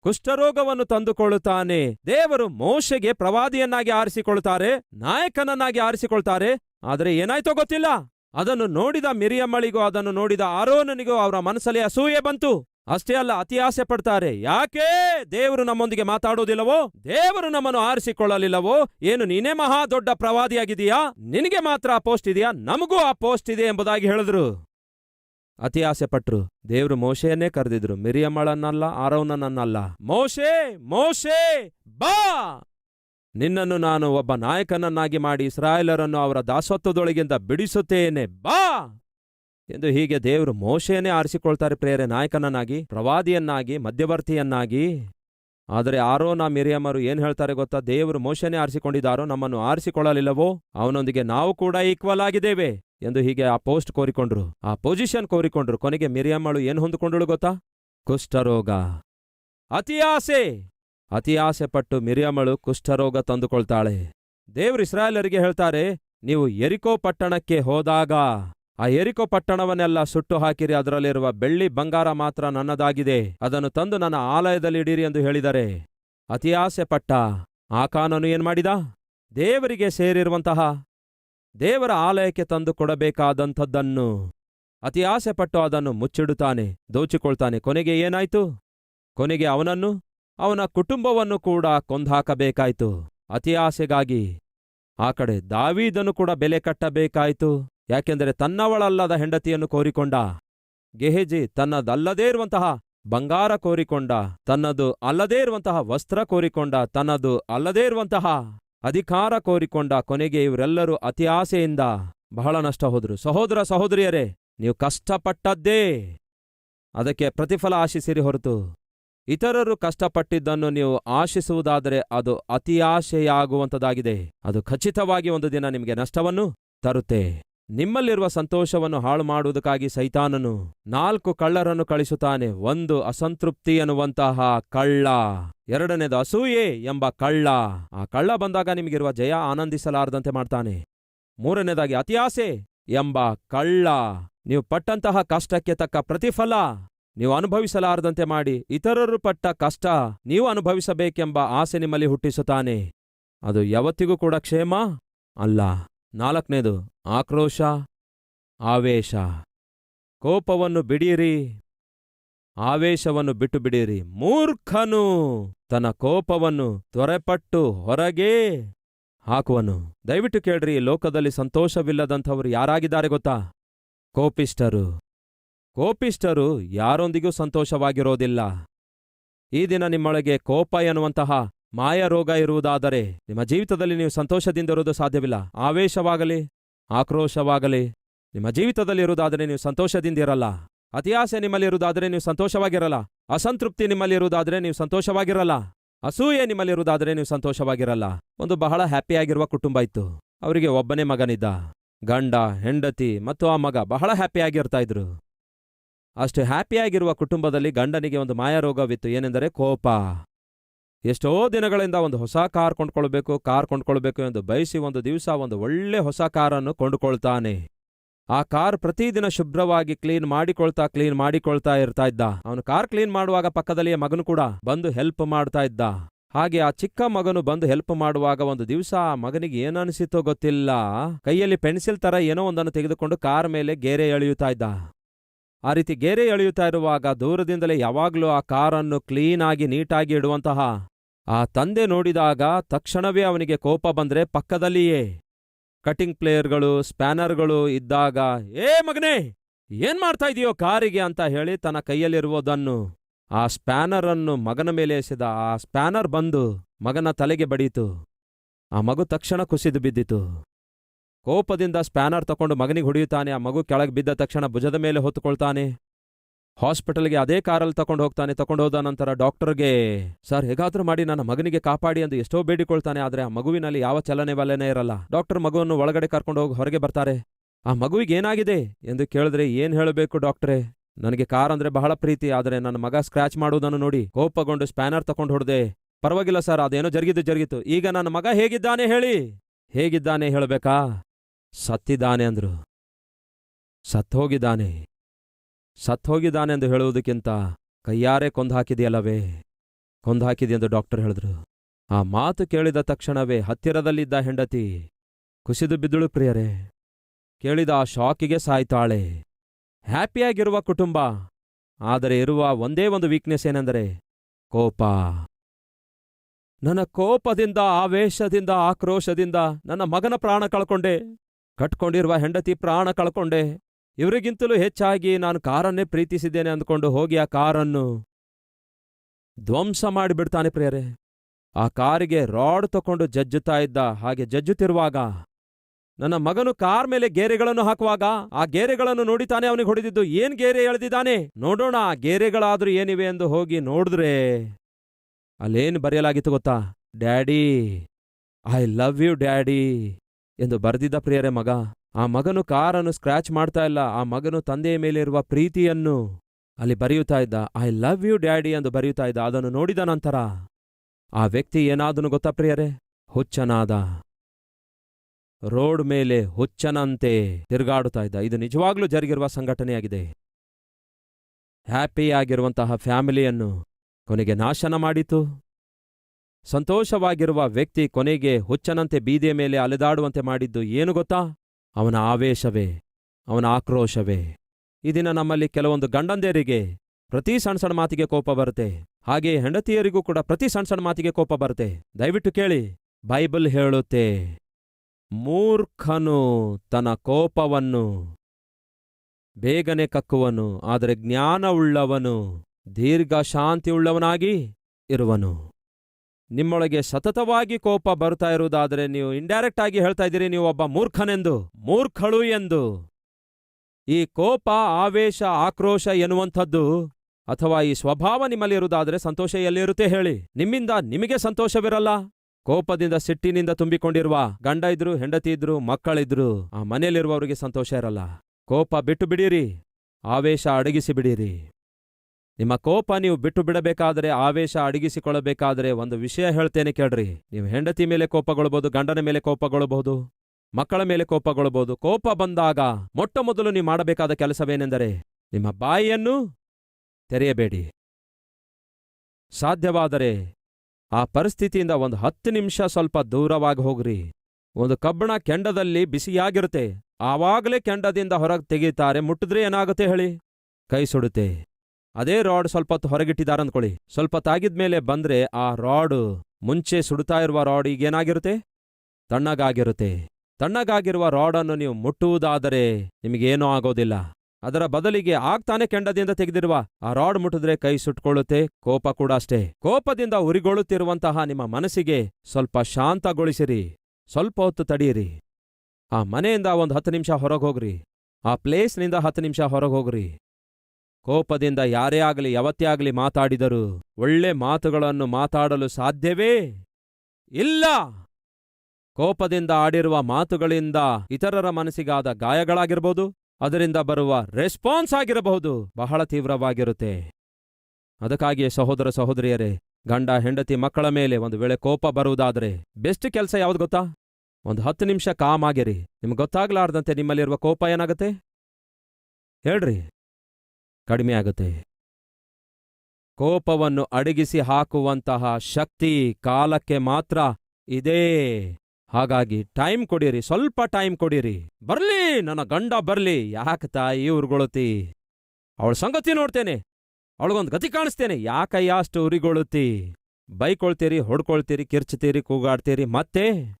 ಕುಷ್ಠರೋಗವನ್ನು ತಂದುಕೊಳ್ಳುತ್ತಾನೆ. ದೇವರು ಮೋಶೆಗೆ ಪ್ರವಾದಿಯನ್ನಾಗಿ ಆರಿಸಿಕೊಳ್ತಾರೆ ನಾಯಕನನ್ನಾಗಿ ಆರಿಸಿಕೊಳ್ತಾರೆ. ಆದರೆ ಏನಾಯ್ತೋ ಗೊತ್ತಿಲ್ಲ. ಅದನ್ನು ನೋಡಿದ ಮಿರಿಯಮ್ಮಳಿಗೂ, ಅದನ್ನು ನೋಡಿದ ಆರೋನನಿಗೂ ಅವರ ಮನಸ್ಸಲ್ಲಿ ಅಸೂಯೆ ಬಂತು. ಅಷ್ಟೇ ಅಲ್ಲ, ಅತಿ ಆಸೆ ಪಡ್ತಾರೆ. ಯಾಕೆ? ದೇವರು ನಮ್ಮೊಂದಿಗೆ ಮಾತಾಡೋದಿಲ್ಲವೋ? ದೇವರು ನಮ್ಮನ್ನು ಆರಿಸಿಕೊಳ್ಳಲಿಲ್ಲವೋ? ಏನು, ನೀನೇ ಮಹಾ ದೊಡ್ಡ ಪ್ರವಾದಿಯಾಗಿದೀಯಾ ನಿನಗೆ ಮಾತ್ರ ಆ ಪೋಸ್ಟ್ ಇದೆಯಾ? ನಮಗೂ ಆ ಪೋಸ್ಟ್ ಇದೆ ಎಂಬುದಾಗಿ ಹೇಳಿದ್ರು. ಅತಿ ಆಸೆ ಪಟ್ರು. ದೇವ್ರು ಮೋಶೆಯನ್ನೇ ಕರೆದಿದ್ರು. ಮಿರಿಯಮ್ಮಳನ್ನಲ್ಲ ಆರೋನನ್ನಲ್ಲ ಮೋಶೆ ಮೋಶೆ, ಬಾ! ನಿನ್ನನ್ನು ನಾನು ಒಬ್ಬ ನಾಯಕನನ್ನಾಗಿ ಮಾಡಿ ಇಸ್ರಾಯೇಲರನ್ನು ಅವರ ದಾಸತ್ವದೊಳಗಿಂದ ಬಿಡಿಸುತ್ತೇನೆ. ಬಾ! ಎಂದು ಹೀಗೆ ದೇವರು ಮೋಶೆಯನ್ನೇ ಆರಿಸಿಕೊಳ್ತಾರೆ ಪ್ರೇರೆ ನಾಯಕನನ್ನಾಗಿ, ಪ್ರವಾದಿಯನ್ನಾಗಿ, ಮಧ್ಯವರ್ತಿಯನ್ನಾಗಿ. ಆದರೆ ನಾ ಮಿರಿಯಮ್ಮರು ಏನು ಹೇಳ್ತಾರೆ ಗೊತ್ತಾ? ದೇವರು ಮೋಶನೇ ಆರಿಸಿಕೊಂಡಿದ್ದಾರೋ, ನಮ್ಮನ್ನು ಆರಿಸಿಕೊಳ್ಳಲಿಲ್ಲವೋ, ಅವನೊಂದಿಗೆ ನಾವು ಕೂಡ ಈಕ್ವಲ್ ಆಗಿದ್ದೇವೆ ಎಂದು ಹೀಗೆ ಆ ಪೋಸ್ಟ್ ಕೋರಿಕೊಂಡ್ರು. ಆ ಪೊಸಿಷನ್ ಕೋರಿಕೊಂಡ್ರು. ಕೊನೆಗೆ ಮಿರಿಯಮ್ಮಳು ಏನು ಹೊಂದಿಕೊಂಡಳು ಗೊತ್ತಾ? ಕುಷ್ಠರೋಗ. ಅತಿ ಆಸೆ. ಅತಿ ಆಸೆ ಪಟ್ಟು ಮಿರಿಯಮ್ಮಳು ಕುಷ್ಠರೋಗ ತಂದುಕೊಳ್ತಾಳೆ. ದೇವ್ರು ಇಸ್ರಾಯೇಲರಿಗೆ ಹೇಳ್ತಾರೆ, ನೀವು ಎರಿಕೋ ಪಟ್ಟಣಕ್ಕೆ ಹೋದಾಗ ಆ ಎರಿಕೋ ಪಟ್ಟಣವನ್ನೆಲ್ಲ ಸುಟ್ಟು ಹಾಕಿರಿ, ಅದರಲ್ಲಿರುವ ಬೆಳ್ಳಿ ಬಂಗಾರ ಮಾತ್ರ ನನ್ನದಾಗಿದೆ. ಅದನ್ನು ತಂದು ನನ್ನ ಆಲಯದಲ್ಲಿ ಇಡಿರಿ ಎಂದು ಹೇಳಿದರೆ, ಅತಿ ಆಸೆ ಪಟ್ಟ ಆಕಾನನು ಏನು ದೇವರಿಗೆ ಸೇರಿರುವಂತಹ ದೇವರ ಆಲಯಕ್ಕೆ ತಂದು ಕೊಡಬೇಕಾದಂಥದ್ದನ್ನು ಅತಿ ಪಟ್ಟು ಅದನ್ನು ಮುಚ್ಚಿಡುತ್ತಾನೆ, ದೋಚಿಕೊಳ್ತಾನೆ. ಕೊನೆಗೆ ಏನಾಯ್ತು? ಕೊನೆಗೆ ಅವನನ್ನು, ಅವನ ಕುಟುಂಬವನ್ನು ಕೂಡ ಕೊಂದಾಕಬೇಕಾಯಿತು ಅತಿ ಆಸೆಗಾಗಿ ಆ ಕಡೆ ದಾವೀದನು ಕೂಡ ಬೆಲೆ ಕಟ್ಟಬೇಕಾಯ್ತು. ಯಾಕೆಂದರೆ ತನ್ನವಳಲ್ಲದ ಹೆಂಡತಿಯನ್ನು ಕೋರಿಕೊಂಡ ಗೆಹೆಜಿ ತನ್ನದಲ್ಲದೇ ಇರುವಂತಹ ಬಂಗಾರ ಕೋರಿಕೊಂಡ, ತನ್ನದು ಅಲ್ಲದೇ ಇರುವಂತಹ ವಸ್ತ್ರ ಕೋರಿಕೊಂಡ, ತನ್ನದು ಅಲ್ಲದೇ ಇರುವಂತಹ ಅಧಿಕಾರ ಕೋರಿಕೊಂಡ ಕೊನೆಗೆ ಇವರೆಲ್ಲರೂ ಅತಿ ಆಸೆಯಿಂದ ಬಹಳ ನಷ್ಟ ಹೋದರು ಸಹೋದರ ಸಹೋದರಿಯರೇ, ನೀವು ಕಷ್ಟಪಟ್ಟದ್ದೇ. ಅದಕ್ಕೆ ಪ್ರತಿಫಲ ಆಶಿಸಿರಿ ಹೊರತು ಇತರರು ಕಷ್ಟಪಟ್ಟಿದ್ದನ್ನು ನೀವು ಆಶಿಸುವುದಾದರೆ ಅದು ಅತಿಯಾಶೆಯಾಗುವಂಥದ್ದಾಗಿದೆ ಅದು ಖಚಿತವಾಗಿ ಒಂದು ದಿನ ನಿಮಗೆ ನಷ್ಟವನ್ನು ತರುತ್ತೆ. ನಿಮ್ಮಲ್ಲಿರುವ ಸಂತೋಷವನ್ನು ಹಾಳು ಮಾಡುವುದಕ್ಕಾಗಿ ಸೈತಾನನು ನಾಲ್ಕು ಕಳ್ಳರನ್ನು ಕಳಿಸುತ್ತಾನೆ ಒಂದು ಅಸಂತೃಪ್ತಿ ಎನ್ನುವಂತಹ ಕಳ್ಳ, ಎರಡನೇದು ಅಸೂಯೆ ಎಂಬ ಕಳ್ಳ. ಆ ಕಳ್ಳ ಬಂದಾಗ ನಿಮಗಿರುವ ಜಯ ಆನಂದಿಸಲಾರದಂತೆ ಮಾಡ್ತಾನೆ. ಮೂರನೇದಾಗಿ ಅತಿಯಾಸೆ ಎಂಬ ಕಳ್ಳ. ನೀವು ಪಟ್ಟಂತಹ ಕಷ್ಟಕ್ಕೆ ತಕ್ಕ ಪ್ರತಿಫಲ ನೀವು ಅನುಭವಿಸಲಾರದಂತೆ ಮಾಡಿ, ಇತರರು ಪಟ್ಟ ಕಷ್ಟ ನೀವು ಅನುಭವಿಸಬೇಕೆಂಬ ಆಸೆ ನಿಮ್ಮಲ್ಲಿ ಹುಟ್ಟಿಸುತ್ತಾನೆ. ಅದು ಯಾವತ್ತಿಗೂ ಕೂಡ ಕ್ಷೇಮ ಅಲ್ಲ. ನಾಲ್ಕನೇದು, ಆಕ್ರೋಶ, ಆವೇಶ. ಕೋಪವನ್ನು ಬಿಡಿರಿ ಆವೇಶವನ್ನು ಬಿಟ್ಟು ಬಿಡಿರಿ ಮೂರ್ಖನು ತನ್ನ ಕೋಪವನ್ನು ತ್ವರೆಪಟ್ಟು ಹೊರಗೆ ಹಾಕುವನು. ದಯವಿಟ್ಟು ಕೇಳ್ರಿ ಲೋಕದಲ್ಲಿ ಸಂತೋಷವಿಲ್ಲದಂಥವರು ಯಾರಾಗಿದ್ದಾರೆ ಗೊತ್ತಾ? ಕೋಪಿಷ್ಟರು ಕೋಪಿಷ್ಟರು ಯಾರೊಂದಿಗೂ ಸಂತೋಷವಾಗಿರೋದಿಲ್ಲ. ಈ ದಿನ ನಿಮ್ಮೊಳಗೆ ಕೋಪ ಎನ್ನುವಂತಹ ಮಾಯ ರೋಗ ಇರುವುದಾದರೆ ನಿಮ್ಮ ಜೀವಿತದಲ್ಲಿ ನೀವು ಸಂತೋಷದಿಂದ ಇರುವುದು ಸಾಧ್ಯವಿಲ್ಲ. ಆವೇಶವಾಗಲಿ, ಆಕ್ರೋಶವಾಗಲಿ, ನಿಮ್ಮ ಜೀವಿತದಲ್ಲಿ ಇರುವುದಾದರೆ ನೀವು ಸಂತೋಷದಿಂದಿರಲ್ಲ ಅತಿಯಾಸೆ ನಿಮ್ಮಲ್ಲಿರುವುದಾದರೆ ನೀವು ಸಂತೋಷವಾಗಿರಲ್ಲ. ಅಸಂತೃಪ್ತಿ ನಿಮ್ಮಲ್ಲಿರುವುದಾದರೆ ನೀವು ಸಂತೋಷವಾಗಿರಲ್ಲ. ಅಸೂಯೆ ನಿಮ್ಮಲ್ಲಿ ಇರುವುದಾದರೆ ನೀವು ಸಂತೋಷವಾಗಿರಲ್ಲ. ಒಂದು ಬಹಳ ಹ್ಯಾಪಿಯಾಗಿರುವ ಕುಟುಂಬ ಇತ್ತು. ಅವರಿಗೆ ಒಬ್ಬನೇ ಮಗನಿದ್ದ. ಗಂಡ, ಹೆಂಡತಿ ಮತ್ತು ಆ ಮಗ ಬಹಳ ಹ್ಯಾಪಿಯಾಗಿರ್ತಾ ಇದ್ರು. ಅಷ್ಟು ಹ್ಯಾಪಿಯಾಗಿರುವ ಕುಟುಂಬದಲ್ಲಿ ಗಂಡನಿಗೆ ಒಂದು ಮಾಯಾರೋಗವಿತ್ತು. ಏನೆಂದರೆ ಕೋಪ. ಎಷ್ಟೋ ದಿನಗಳಿಂದ ಒಂದು ಹೊಸ ಕಾರ್ ಕೊಂಡ್ಕೊಳ್ಬೇಕು ಕಾರ್ ಕೊಂಡ್ಕೊಳ್ಬೇಕು ಎಂದು ಬಯಸಿ ಒಂದು ದಿವಸ ಒಂದು ಒಳ್ಳೆ ಹೊಸ ಕಾರನ್ನು ಕೊಂಡುಕೊಳ್ತಾನೆ. ಆ ಕಾರ್ ಪ್ರತಿದಿನ ಶುಭ್ರವಾಗಿ ಕ್ಲೀನ್ ಮಾಡಿಕೊಳ್ತಾ ಕ್ಲೀನ್ ಮಾಡಿಕೊಳ್ತಾ ಇರ್ತಾ ಇದ್ದ. ಅವನು ಕಾರ್ ಕ್ಲೀನ್ ಮಾಡುವಾಗ ಪಕ್ಕದಲ್ಲಿಯೇ ಮಗನು ಕೂಡ ಬಂದು ಹೆಲ್ಪ್ ಮಾಡ್ತಾ ಇದ್ದ. ಹಾಗೆ ಆ ಚಿಕ್ಕ ಮಗನು ಬಂದು ಹೆಲ್ಪ್ ಮಾಡುವಾಗ ಒಂದು ದಿವಸ ಆ ಮಗನಿಗೆ ಏನನಿಸಿತೋ ಗೊತ್ತಿಲ್ಲ. ಕೈಯಲ್ಲಿ ಪೆನ್ಸಿಲ್ ತರ ಏನೋ ಒಂದನ್ನು ತೆಗೆದುಕೊಂಡು ಕಾರ್ ಮೇಲೆ ಗೆರೆ ಎಳೆಯುತ್ತಾ ಇದ್ದ. ಆ ರೀತಿ ಗೆರೆ ಎಳೆಯುತ್ತಾ ಇರುವಾಗ ದೂರದಿಂದಲೇ ಯಾವಾಗ್ಲೂ ಆ ಕಾರನ್ನು ಕ್ಲೀನ್ ಆಗಿ ನೀಟಾಗಿ ಇಡುವಂತಹ ಆ ತಂದೆ ನೋಡಿದಾಗ ತಕ್ಷಣವೇ ಅವನಿಗೆ ಕೋಪ ಬಂದ್ರೆ ಪಕ್ಕದಲ್ಲಿಯೇ. ಕಟಿಂಗ್ ಪ್ಲೇಯರ್ಗಳು, ಸ್ಪ್ಯಾನರ್ಗಳು ಇದ್ದಾಗ, ಏ ಮಗನೇ, ಏನ್ ಮಾಡ್ತಾ ಇದೀಯೋ ಕಾರಿಗೆ? ಅಂತ ಹೇಳಿ ತನ್ನ ಕೈಯಲ್ಲಿರುವುದನ್ನು. ಆ ಸ್ಪ್ಯಾನರ್ ಅನ್ನು ಮಗನ ಮೇಲೆ ಎಸೆದ ಆ ಸ್ಪ್ಯಾನರ್ ಬಂದು ಮಗನ ತಲೆಗೆ ಬಡೀತು. ಆ ಮಗು ತಕ್ಷಣ ಕುಸಿದು ಬಿದ್ದಿತು. ಕೋಪದಿಂದ ಸ್ಪ್ಯಾನರ್ ತಕೊಂಡು ಮಗನಿಗೆ ಹೊಡೆಯುತ್ತಾನೆ. ಆ ಮಗು ಕೆಳಗೆ ಬಿದ್ದ ತಕ್ಷಣ ಭುಜದ ಮೇಲೆ ಹೊತ್ತುಕೊಳ್ತಾನೆ. ಹಾಸ್ಪಿಟಲ್ಗೆ ಅದೇ ಕಾರಲ್ಲಿ ತಗೊಂಡು ಹೋಗ್ತಾನೆ ತಗೊಂಡು ಹೋದ ನಂತರ ಡಾಕ್ಟರ್ಗೆ, ಸರ್, ಹೇಗಾದ್ರೂ ಮಾಡಿ ನನ್ನ ಮಗನಿಗೆ ಕಾಪಾಡಿ ಎಂದು ಎಷ್ಟೋ ಬೇಡಿಕೊಳ್ತಾನೆ, ಆದ್ರೆ ಆ ಮಗುವಿನಲ್ಲಿ ಯಾವ ಚಲನೆ ವಲನೆ ಇರಲ್ಲ. ಡಾಕ್ಟರ್ ಮಗುವನ್ನು ಒಳಗಡೆ ಕರ್ಕೊಂಡು ಹೋಗಿ ಹೊರಗೆ ಬರ್ತಾರೆ. ಆ ಮಗುವಿಗೆ ಏನಾಗಿದೆ? ಎಂದು ಕೇಳಿದ್ರೆ, ಏನ್ ಹೇಳಬೇಕು ಡಾಕ್ಟ್ರೇ? ನನಗೆ ಕಾರ್ ಅಂದ್ರೆ ಬಹಳ ಪ್ರೀತಿ, ಆದ್ರೆ ನನ್ನ ಮಗ ಸ್ಕ್ರಾಚ್ ಮಾಡುವುದನ್ನು ನೋಡಿ ಕೋಪಗೊಂಡು ಸ್ಪ್ಯಾನರ್ ತಗೊಂಡು ಹೊಡೆದೆ. ಪರವಾಗಿಲ್ಲ ಸರ್, ಅದೇನೋ ಜರುಗಿದ್ದು ಜರುಗಿತು. ಈಗ ನನ್ನ ಮಗ ಹೇಗಿದ್ದಾನೆ ಹೇಳಿ? ಹೇಗಿದ್ದಾನೆ ಹೇಳಬೇಕಾ? ಸತ್ತಿದ್ದಾನೆ ಅಂದ್ರು. ಸತ್ತೋಗಿದ್ದಾನೆ. ಸತ್ತೋಗಿದ್ದಾನೆ ಎಂದು ಹೇಳುವುದಕ್ಕಿಂತ ಕೈಯಾರೆ ಕೊಂದಾಕಿದೆಯಲ್ಲವೇ ಕೊಂದ್ಹಾಕಿದೆ ಎಂದು ಡಾಕ್ಟರ್ ಹೇಳಿದ್ರು. ಆ ಮಾತು ಕೇಳಿದ ತಕ್ಷಣವೇ ಹತ್ತಿರದಲ್ಲಿದ್ದ ಹೆಂಡತಿ, ಕುಸಿದು ಬಿದ್ದಳು ಪ್ರಿಯರೇ. ಕೇಳಿದ ಆ ಶಾಕಿಗೆ ಸಾಯ್ತಾಳೆ. ಹ್ಯಾಪಿಯಾಗಿರುವ ಕುಟುಂಬ, ಆದರೆ ಇರುವ ಒಂದೇ ಒಂದು ವೀಕ್ನೆಸ್ ಏನೆಂದರೆ ಕೋಪ. ನನ್ನ ಕೋಪದಿಂದ, ಆವೇಶದಿಂದ, ಆಕ್ರೋಶದಿಂದ ನನ್ನ ಮಗನ ಪ್ರಾಣ ಕಳ್ಕೊಂಡೆ, ಕಟ್ಕೊಂಡಿರುವ ಹೆಂಡತಿ ಪ್ರಾಣ ಕಳ್ಕೊಂಡೆ ಇವರಿಗಿಂತಲೂ ಹೆಚ್ಚಾಗಿ ನಾನು ಕಾರನ್ನೇ ಪ್ರೀತಿಸಿದ್ದೇನೆ ಅಂದ್ಕೊಂಡು ಹೋಗಿ ಆ ಕಾರನ್ನು ಧ್ವಂಸ ಮಾಡಿಬಿಡ್ತಾನೆ ಪ್ರಿಯರೇ. ಆ ಕಾರಿಗೆ ರಾಡ್ ತಕೊಂಡು ಜಜ್ಜುತ್ತಾ ಇದ್ದ ಹಾಗೆ ಜಜ್ಜುತ್ತಿರುವಾಗ ನನ್ನ ಮಗನು ಕಾರ್ ಮೇಲೆ ಗೇರೆಗಳನ್ನು ಹಾಕುವಾಗ ಆ ಗೇರೆಗಳನ್ನು ನೋಡಿತಾನೆ ಅವನಿಗೆ ಹೊಡೆದಿದ್ದು, ಏನ್ ಗೇರೆ ಎಳೆದಿದ್ದಾನೆ? ನೋಡೋಣ, ಆ ಗೇರೆಗಳಾದ್ರೂ ಏನಿವೆ ಎಂದು ಹೋಗಿ ನೋಡಿದ್ರೆ ಅಲ್ಲೇನು ಬರೆಯಲಾಗಿತ್ತು ಗೊತ್ತಾ? Daddy, I love you daddy ಎಂದು ಬರೆದಿದ್ದ ಪ್ರಿಯರೇ ಮಗ. ಆ ಮಗನು ಕಾರನ್ನು ಸ್ಕ್ರಾಚ್ ಮಾಡ್ತಾ ಇಲ್ಲ. ಆ ಮಗನು ತಂದೆಯ ಮೇಲಿರುವ ಪ್ರೀತಿಯನ್ನು ಅಲ್ಲಿ ಬರೆಯುತ್ತಾ ಇದ್ದ ಐ ಲವ್ ಯು ಡ್ಯಾಡಿ ಎಂದು ಬರೆಯುತ್ತಾ ಇದ್ದ, ಅದನ್ನು ನೋಡಿದ ನಂತರ ಆ ವ್ಯಕ್ತಿ ಏನಾದನು ಗೊತ್ತಾ ಪ್ರಿಯರೇ? ಹುಚ್ಚನಾದ. ರೋಡ್ ಮೇಲೆ ಹುಚ್ಚನಂತೆ ತಿರುಗಾಡುತ್ತಾ ಇದ್ದ. ಇದು ನಿಜವಾಗ್ಲೂ ಜರುಗಿರುವ ಸಂಘಟನೆಯಾಗಿದೆ. ಹ್ಯಾಪಿಯಾಗಿರುವಂತಹ ಫ್ಯಾಮಿಲಿಯನ್ನು ಕೊನೆಗೆ ನಾಶನ ಮಾಡಿತು. ಸಂತೋಷವಾಗಿರುವ ವ್ಯಕ್ತಿ ಕೊನೆಗೆ ಹುಚ್ಚನಂತೆ ಬೀದಿಯ ಮೇಲೆ ಅಲೆದಾಡುವಂತೆ ಮಾಡಿದ್ದು ಏನು ಗೊತ್ತಾ? ಅವನ ಆವೇಶವೇ, ಅವನ ಆಕ್ರೋಶವೇ. ಈ ದಿನ ನಮ್ಮಲ್ಲಿ ಕೆಲವೊಂದು ಗಂಡಂದೇರಿಗೆ ಪ್ರತಿ ಸಣ್ಣ ಸಣ್ಣ ಮಾತಿಗೆ ಕೋಪ ಬರುತ್ತೆ. ಹಾಗೆ ಹೆಂಡತಿಯರಿಗೂ ಕೂಡ ಪ್ರತಿ ಸಣ್ಣ ಸಣ್ಣ ಮಾತಿಗೆ ಕೋಪ ಬರುತ್ತೆ. ದಯವಿಟ್ಟು ಕೇಳಿ, ಬೈಬಲ್ ಹೇಳುತ್ತೆ, ಮೂರ್ಖನು ತನ್ನ ಕೋಪವನ್ನು ಬೇಗನೆ ಕಕ್ಕುವನು, ಆದರೆ ಜ್ಞಾನವುಳ್ಳವನು ದೀರ್ಘ ಶಾಂತಿಯುಳ್ಳವನಾಗಿ ಇರುವನು. ನಿಮ್ಮೊಳಗೆ ಸತತವಾಗಿ ಕೋಪ ಬರ್ತಾ ಇರುವುದಾದರೆ ನೀವು ಇಂಡೈರೆಕ್ಟ್ ಆಗಿ ಹೇಳ್ತಾ ಇದ್ದೀರಿ, ನೀವು ಒಬ್ಬ ಮೂರ್ಖನೆಂದು, ಮೂರ್ಖಳು ಎಂದು. ಈ ಕೋಪ, ಆವೇಶ, ಆಕ್ರೋಶ ಎನ್ನುವಂಥದ್ದು ಅಥವಾ ಈ ಸ್ವಭಾವ ನಿಮ್ಮಲ್ಲಿರುವುದಾದರೆ ಸಂತೋಷ ಎಲ್ಲಿರುತ್ತೆ ಹೇಳಿ. ನಿಮ್ಮಿಂದ ನಿಮಗೆ ಸಂತೋಷವಿರಲ್ಲ. ಕೋಪದಿಂದ, ಸಿಟ್ಟಿನಿಂದ ತುಂಬಿಕೊಂಡಿರುವ ಗಂಡ ಇದ್ರು, ಹೆಂಡತಿ ಇದ್ರು ಮಕ್ಕಳಿದ್ರು ಆ ಮನೆಯಲ್ಲಿರುವವರಿಗೆ ಸಂತೋಷ ಇರಲ್ಲ. ಕೋಪ ಬಿಟ್ಟು ಬಿಡಿರಿ. ಆವೇಶ ಅಡಗಿಸಿ ಬಿಡಿರಿ. ನಿಮ್ಮ ಕೋಪ ನೀವು ಬಿಟ್ಟು ಬಿಡಬೇಕಾದರೆ ಆವೇಶ ಅಡಗಿಸಿಕೊಳ್ಳಬೇಕಾದರೆ ಒಂದು ವಿಷಯ ಹೇಳ್ತೇನೆ ಕೇಳ್ರಿ. ನೀವು ಹೆಂಡತಿ ಮೇಲೆ ಕೋಪಗೊಳ್ಬಹುದು, ಗಂಡನ ಮೇಲೆ ಕೋಪಗೊಳ್ಳಬಹುದು ಮಕ್ಕಳ ಮೇಲೆ ಕೋಪಗೊಳ್ಳಬಹುದು ಕೋಪ ಬಂದಾಗ ಮೊಟ್ಟ ಮೊದಲು ನೀವು ಮಾಡಬೇಕಾದ ಕೆಲಸವೇನೆಂದರೆ ನಿಮ್ಮ ಬಾಯಿಯನ್ನು ತೆರೆಯಬೇಡಿ. ಸಾಧ್ಯವಾದರೆ ಆ ಪರಿಸ್ಥಿತಿಯಿಂದ ಒಂದು ಹತ್ತು ನಿಮಿಷ ಸ್ವಲ್ಪ ದೂರವಾಗಿ ಹೋಗ್ರಿ. ಒಂದು ಕಬ್ಬಣ ಕೆಂಡದಲ್ಲಿ ಬಿಸಿಯಾಗಿರುತ್ತೆ. ಆವಾಗಲೇ ಕೆಂಡದಿಂದ ಹೊರಗೆ ತೆಗೀತಾರೆ, ಮುಟ್ಟಿದ್ರೆ ಏನಾಗುತ್ತೆ ಹೇಳಿ? ಕೈ ಸುಡುತ್ತೆ. ಅದೇ ರಾಡ್ ಸ್ವಲ್ಪ ಹೊತ್ತು ಹೊರಗಿಟ್ಟಿದ್ದಾರೆ ಅಂದ್ಕೊಳ್ಳಿ. ಸ್ವಲ್ಪ ತಾಗಿದ್ಮೇಲೆ ಬಂದ್ರೆ ಆ ರಾಡ್ ಮುಂಚೆ ಸುಡುತ್ತಾ ಇರುವ ರಾಡ್ ಈಗೇನಾಗಿರುತ್ತೆ? ತಣ್ಣಗಾಗಿರುತ್ತೆ. ತಣ್ಣಗಾಗಿರುವ ರಾಡನ್ನು ನೀವು ಮುಟ್ಟುವುದಾದರೆ ನಿಮಗೇನೂ ಆಗೋದಿಲ್ಲ. ಅದರ ಬದಲಿಗೆ ಆಗ್ತಾನೆ ಕೆಂಡದಿಂದ ತೆಗೆದಿರುವ ಆ ರಾಡ್ ಮುಟ್ಟಿದ್ರೆ ಕೈ ಸುಟ್ಕೊಳ್ಳುತ್ತೆ, ಕೋಪ ಕೂಡ ಅಷ್ಟೇ. ಕೋಪದಿಂದ ಉರಿಗೊಳ್ಳುತ್ತಿರುವಂತಹ ನಿಮ್ಮ ಮನಸ್ಸಿಗೆ ಸ್ವಲ್ಪ ಶಾಂತಗೊಳಿಸಿರಿ. ಸ್ವಲ್ಪ ಹೊತ್ತು ತಡೆಯಿರಿ ಆ ಮನೆಯಿಂದ ಒಂದು ಹತ್ತು ನಿಮಿಷ ಹೊರಗೆ ಹೋಗ್ರಿ. ಆ ಪ್ಲೇಸ್ನಿಂದ ಹತ್ತು ನಿಮಿಷ ಹೊರಗೆ ಹೋಗ್ರಿ. ಕೋಪದಿಂದ ಯಾರೇ ಆಗಲಿ, ಯಾವತ್ತೇ ಆಗಲಿ ಮಾತಾಡಿದರು ಒಳ್ಳೆ ಮಾತುಗಳನ್ನು ಮಾತಾಡಲು ಸಾಧ್ಯವೇ? ಇಲ್ಲ! ಕೋಪದಿಂದ ಆಡಿರುವ ಮಾತುಗಳಿಂದ ಇತರರ ಮನಸ್ಸಿಗಾದ ಗಾಯಗಳಾಗಿರಬಹುದು ಅದರಿಂದ ಬರುವ ರೆಸ್ಪಾನ್ಸ್ ಆಗಿರಬಹುದು, ಬಹಳ ತೀವ್ರವಾಗಿರುತ್ತೆ. ಅದಕ್ಕಾಗಿಯೇ ಸಹೋದರ ಸಹೋದರಿಯರೇ, ಗಂಡ ಹೆಂಡತಿ ಮಕ್ಕಳ ಮೇಲೆ ಒಂದು ವೇಳೆ ಕೋಪ ಬರುವುದಾದರೆ ಬೆಸ್ಟ್ ಕೆಲಸ ಯಾವ್ದು ಗೊತ್ತಾ? ಒಂದು ಹತ್ತು ನಿಮಿಷ ಕಾಮ್ ಆಗಿರಿ. ನಿಮ್ಗೆ ಗೊತ್ತಾಗ್ಲಾರ್ದಂತೆ ನಿಮ್ಮಲ್ಲಿರುವ ಕೋಪ ಏನಾಗುತ್ತೆ? ಹೇಳ್ರಿ. ಕಡಿಮೆ ಆಗುತ್ತೆ ಕೋಪವನ್ನು ಅಡಗಿಸಿ ಹಾಕುವಂತಹ ಶಕ್ತಿ ಕಾಲಕ್ಕೆ ಮಾತ್ರ ಇದೆ. ಹಾಗಾಗಿ ಟೈಮ್ ಕೊಡಿರಿ, ಸ್ವಲ್ಪ ಟೈಮ್ ಕೊಡಿರಿ. ಬರ್ಲಿ, ನನ್ನ ಗಂಡ ಬರ್ಲಿ. ಯಾಕೆ ತಾಯಿ ಉರ್ಗೊಳುತ್ತಿ ಅವಳ ಸಂಗತಿ ನೋಡ್ತೇನೆ. ಅವಳಗೊಂದು ಗತಿ ಕಾಣಿಸ್ತೇನೆ. ಯಾಕಯ್ಯ ಅಷ್ಟು ಉರಿಗೊಳುತ್ತಿ ಬೈಕೊಳ್ತೀರಿ, ಹೊಡ್ಕೊಳ್ತೀರಿ, ಕಿರ್ಚ್ತೀರಿ, ಕೂಗಾಡ್ತೀರಿ, ಮತ್ತೆ?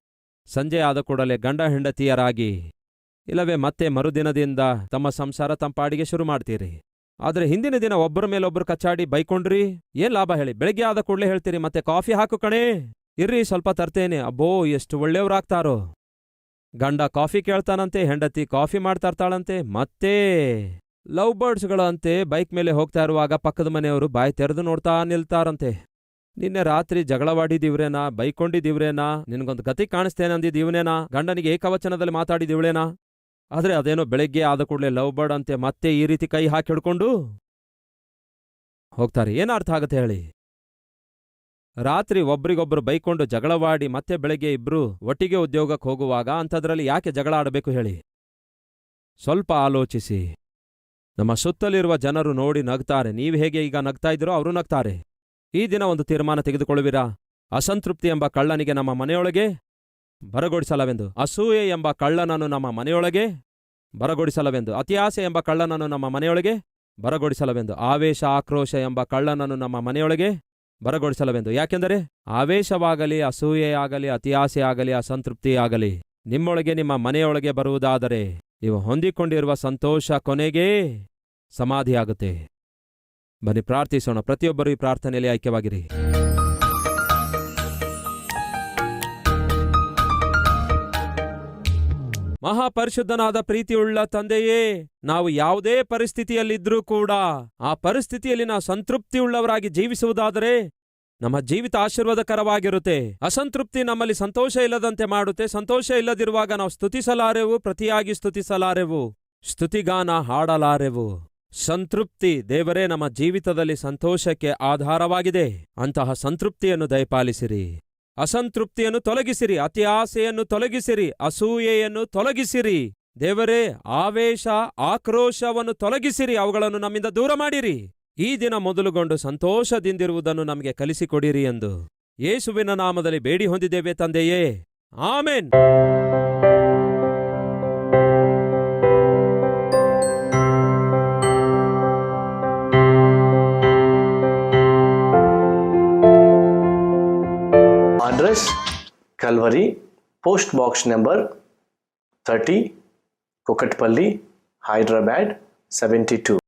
ಸಂಜೆ ಆದ ಕೂಡಲೇ ಗಂಡ ಹೆಂಡತಿಯರಾಗಿ. ಇಲ್ಲವೇ ಮತ್ತೆ ಮರುದಿನದಿಂದ ತಮ್ಮ ಸಂಸಾರ ತಂಪಾಡಿಗೆ ಶುರು ಮಾಡ್ತೀರಿ. ಆದ್ರೆ ಹಿಂದಿನ ದಿನ ಒಬ್ಬರ ಮೇಲೊಬ್ಬರು ಕಚ್ಚಾಡಿ ಬೈಕೊಂಡ್ರಿ, ಏನ್ ಲಾಭ ಹೇಳಿ? ಬೆಳಗ್ಗೆ ಆದ ಕೂಡಲೇ ಹೇಳ್ತೀರಿ, ಮತ್ತೆ ಕಾಫಿ ಹಾಕು ಕಣೆ. ಇರ್ರಿ, ಸ್ವಲ್ಪ ತರ್ತೇನೆ. ಅಬ್ಬೋ, ಎಷ್ಟು ಒಳ್ಳೆಯವ್ರಾಗ್ತಾರೋ. ಗಂಡ ಕಾಫಿ ಕೇಳ್ತಾನಂತೆ, ಹೆಂಡತಿ ಕಾಫಿ ಮಾಡ್ತಾ ಇರ್ತಾಳಂತೆ ಮತ್ತೆ ಲವ್ ಬರ್ಡ್ಸ್ಗಳಂತೆ ಬೈಕ್ ಮೇಲೆ ಹೋಗ್ತಾ ಇರುವಾಗ ಪಕ್ಕದ ಮನೆಯವರು ಬಾಯಿ ತೆರೆದು ನೋಡ್ತಾ ನಿಲ್ತಾರಂತೆ. ನಿನ್ನೆ ರಾತ್ರಿ ಜಗಳವಾಡಿದಿವ್ರೇನಾ? ಬೈಕೊಂಡಿದಿವ್ರೇನಾ? ನಿನ್ಗೊಂದು ಗತಿ ಕಾಣಿಸ್ತೇನೆ ಅಂದಿದ್ದೀವ್ನೇನಾ ಗಂಡನಿಗೆ ಏಕವಚನದಲ್ಲಿ ಮಾತಾಡಿದಿವ್ಳೇನಾ? ಆದ್ರೆ ಅದೇನೋ ಬೆಳಗ್ಗೆ ಆದ ಕೂಡಲೇ ಲವ್ ಬರ್ಡ್ ಅಂತೆ ಮತ್ತೆ ಈ ರೀತಿ ಕೈ ಹಾಕಿ ಹಿಡ್ಕೊಂಡು? ಹೋಗ್ತಾರೆ. ಏನು ಅರ್ಥ ಆಗತ್ತೆ ಹೇಳಿ? ರಾತ್ರಿ ಒಬ್ರಿಗೊಬ್ರು ಬೈಕೊಂಡು ಜಗಳವಾಡಿ ಮತ್ತೆ ಬೆಳಗ್ಗೆ ಇಬ್ರು ಒಟ್ಟಿಗೆ ಉದ್ಯೋಗಕ್ಕೆ ಹೋಗುವಾಗ ಅಂಥದ್ರಲ್ಲಿ ಯಾಕೆ ಜಗಳ ಆಡಬೇಕು ಹೇಳಿ? ಸ್ವಲ್ಪ ಆಲೋಚಿಸಿ. ನಮ್ಮ ಸುತ್ತಲಿರುವ ಜನರು ನೋಡಿ ನಗ್ತಾರೆ. ನೀವು ಹೇಗೆ ಈಗ ನಗ್ತಾ ಇದ್ದೀರೋ ಅವರು ನಗ್ತಾರೆ. ಈ ದಿನ ಒಂದು ತೀರ್ಮಾನ ತೆಗೆದುಕೊಳ್ಳುವಿರಾ? ಅಸಂತೃಪ್ತಿ ಎಂಬ ಕಳ್ಳನಿಗೆ ನಮ್ಮ ಮನೆಯೊಳಗೆ ಬರಗೊಡಿಸಲವೆಂದು. ಅಸೂಯೆ ಎಂಬ ಕಳ್ಳನನ್ನು ನಮ್ಮ ಮನೆಯೊಳಗೆ ಬರಗೊಡಿಸಲವೆಂದು. ಅತಿಯಾಸೆ ಎಂಬ ಕಳ್ಳನನ್ನು ನಮ್ಮ ಮನೆಯೊಳಗೆ ಬರಗೊಡಿಸಲವೆಂದು. ಆವೇಶ ಆಕ್ರೋಶ ಎಂಬ ಕಳ್ಳನನ್ನು ನಮ್ಮ ಮನೆಯೊಳಗೆ ಬರಗೊಡಿಸಲವೆಂದು. ಯಾಕೆಂದರೆ ಆವೇಶವಾಗಲಿ, ಅಸೂಯೆಯಾಗಲಿ, ಅತಿಯಾಸೆಯಾಗಲಿ, ಅಸಂತೃಪ್ತಿಯಾಗಲಿ ನಿಮ್ಮೊಳಗೆ ನಿಮ್ಮ ಮನೆಯೊಳಗೆ ಬರುವುದಾದರೆ ನೀವು ಹೊಂದಿಕೊಂಡಿರುವ ಸಂತೋಷ ಕೊನೆಗೇ ಸಮಾಧಿಯಾಗುತ್ತೆ. ಬನ್ನಿ, ಪ್ರಾರ್ಥಿಸೋಣ. ಪ್ರತಿಯೊಬ್ಬರೂ ಈ ಪ್ರಾರ್ಥನೆಯಲ್ಲಿ ಐಕ್ಯವಾಗಿರಿ. ಮಹಾಪರಿಶುದ್ಧನಾದ ಪ್ರೀತಿಯುಳ್ಳ ತಂದೆಯೇ, ನಾವು ಯಾವುದೇ ಪರಿಸ್ಥಿತಿಯಲ್ಲಿದ್ರೂ ಕೂಡ ಆ ಪರಿಸ್ಥಿತಿಯಲ್ಲಿ ನಾವು ಸಂತೃಪ್ತಿಯುಳ್ಳವರಾಗಿ ಜೀವಿಸುವುದಾದರೆ ನಮ್ಮ ಜೀವಿತ ಆಶೀರ್ವಾದಕರವಾಗಿರುತ್ತೆ. ಅಸಂತೃಪ್ತಿ ನಮ್ಮಲ್ಲಿ ಸಂತೋಷ ಇಲ್ಲದಂತೆ ಮಾಡುತ್ತೆ. ಸಂತೋಷ ಇಲ್ಲದಿರುವಾಗ ನಾವು ಸ್ತುತಿಸಲಾರೆವು, ಪ್ರತಿಯಾಗಿ ಸ್ತುತಿಸಲಾರೆವು, ಸ್ತುತಿಗಾನ ಹಾಡಲಾರೆವು. ಸಂತೃಪ್ತಿ, ದೇವರೇ, ನಮ್ಮ ಜೀವಿತದಲ್ಲಿ ಸಂತೋಷಕ್ಕೆ ಆಧಾರವಾಗಿದೆ. ಅಂತಹ ಸಂತೃಪ್ತಿಯನ್ನು ದಯಪಾಲಿಸಿರಿ. ಅಸಂತೃಪ್ತಿಯನ್ನು ತೊಲಗಿಸಿರಿ ಅತಿ ಆಸೆಯನ್ನು ತೊಲಗಿಸಿರಿ, ಅಸೂಯೆಯನ್ನು ತೊಲಗಿಸಿರಿ. ದೇವರೇ, ಆವೇಶ, ಆಕ್ರೋಶವನ್ನು ತೊಲಗಿಸಿರಿ, ಅವುಗಳನ್ನು ನಮ್ಮಿಂದ ದೂರ ಮಾಡಿರಿ. ಈ ದಿನ ಮೊದಲುಗೊಂಡು ಸಂತೋಷದಿಂದಿರುವುದನ್ನು ನಮಗೆ ಕಲಿಸಿಕೊಡಿರಿ ಎಂದು ಯೇಸುವಿನ ನಾಮದಲ್ಲಿ ಬೇಡಿ ಹೊಂದಿದ್ದೇವೆ ತಂದೆಯೇ. Amen. Address Calvary post box number thirty Kukatpally Hyderabad seventy two